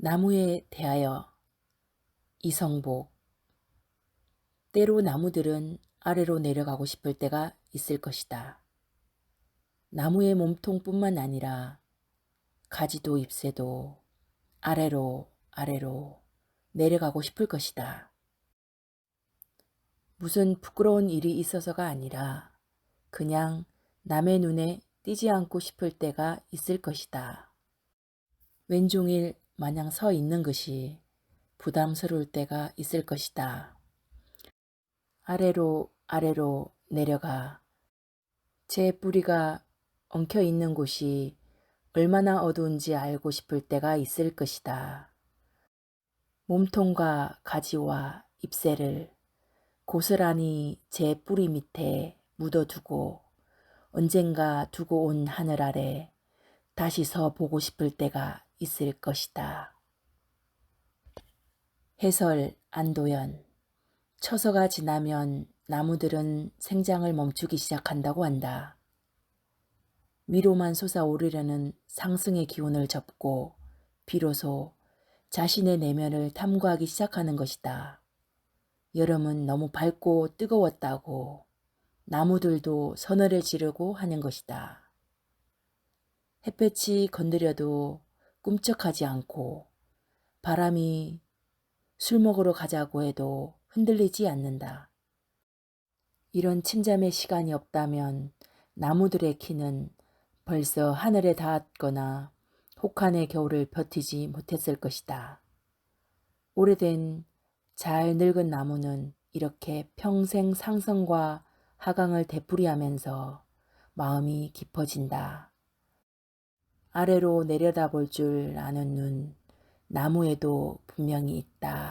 나무에 대하여 이성복 때로 나무들은 아래로 내려가고 싶을 때가 있을 것이다. 나무의 몸통뿐만 아니라 가지도 잎새도 아래로 아래로 내려가고 싶을 것이다. 무슨 부끄러운 일이 있어서가 아니라 그냥 남의 눈에 띄지 않고 싶을 때가 있을 것이다. 왼종일 마냥 서 있는 것이 부담스러울 때가 있을 것이다. 아래로 아래로 내려가 제 뿌리가 엉켜 있는 곳이 얼마나 어두운지 알고 싶을 때가 있을 것이다. 몸통과 가지와 잎새를 고스란히 제 뿌리 밑에 묻어두고 언젠가 두고 온 하늘 아래 다시 서 보고 싶을 때가 있을 것이다. 해설 안도연 처서가 지나면 나무들은 생장을 멈추기 시작한다고 한다. 위로만 솟아오르려는 상승의 기운을 접고 비로소 자신의 내면을 탐구하기 시작하는 것이다. 여름은 너무 밝고 뜨거웠다고 나무들도 서늘을 지르고 하는 것이다. 햇볕이 건드려도 꿈쩍하지 않고 바람이 술 먹으러 가자고 해도 흔들리지 않는다. 이런 침잠의 시간이 없다면 나무들의 키는 벌써 하늘에 닿았거나 혹한의 겨울을 버티지 못했을 것이다. 오래된 잘 늙은 나무는 이렇게 평생 상승과 하강을 되풀이하면서 마음이 깊어진다. 아래로 내려다볼 줄 아는 눈, 나무에도 분명히 있다.